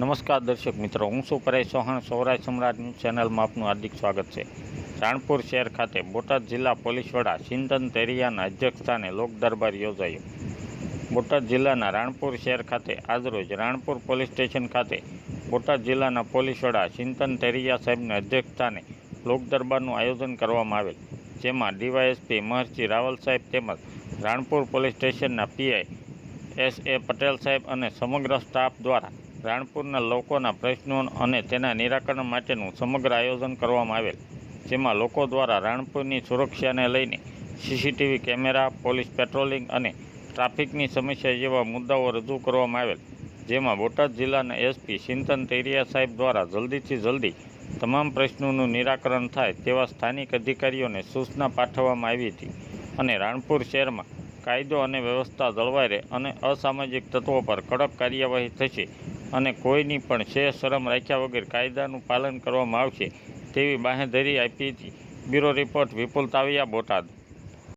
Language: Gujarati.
નમસ્કાર દર્શક મિત્રો, હું છું પરેશ ચૌહાણ, સૌરાષ્ટ્ર સમ્રાટ ન્યૂઝ ચેનલમાં આપનું હાર્દિક સ્વાગત છે. રાણપુર શહેર ખાતે બોટાદ જિલ્લા પોલીસ વડા ચિંતન તેરિયાના અધ્યક્ષસ્થાને લોક દરબાર યોજાયો. બોટાદ જિલ્લાના રાણપુર શહેર ખાતે આજરોજ રાણપુર પોલીસ સ્ટેશન ખાતે બોટાદ જિલ્લાના પોલીસ વડા ચિંતન તેરિયા સાહેબના અધ્યક્ષસ્થાને લોક દરબારનું આયોજન કરવામાં આવેલ, જેમાં ડીવાયએસપી મહર્ષિ રાવલ સાહેબ તેમજ રાણપુર પોલીસ સ્ટેશનના પીઆઈ એસ એ પટેલ સાહેબ અને સમગ્ર સ્ટાફ દ્વારા રાણપુરના લોકોના પ્રશ્નો અને તેના નિરાકરણ માટેનું સમગ્ર આયોજન કરવામાં આવેલ, જેમાં લોકો દ્વારા રાણપુરની સુરક્ષાને લઈને સીસીટીવી કેમેરા, પોલીસ પેટ્રોલિંગ અને ટ્રાફિકની સમસ્યા જેવા મુદ્દાઓ રજૂ કરવામાં આવેલ, જેમાં બોટાદ જિલ્લાના એસપી ચિંતન તેરિયા સાહેબ દ્વારા જલ્દીથી જલ્દી તમામ પ્રશ્નોનું નિરાકરણ થાય તેવા સ્થાનિક અધિકારીઓને સૂચના પાઠવવામાં આવી હતી અને રાણપુર શહેરમાં કાયદો અને વ્યવસ્થા જળવાઈ રહે અને અસામાજિક તત્વો પર કડક કાર્યવાહી થશે અને કોઈની પણ શેષ શરમ રાખ્યા વગર કાયદાનું પાલન કરવામાં આવશે તેવી બાંહેધરી આપી હતી. Bureau report Vipul Taviya Botad.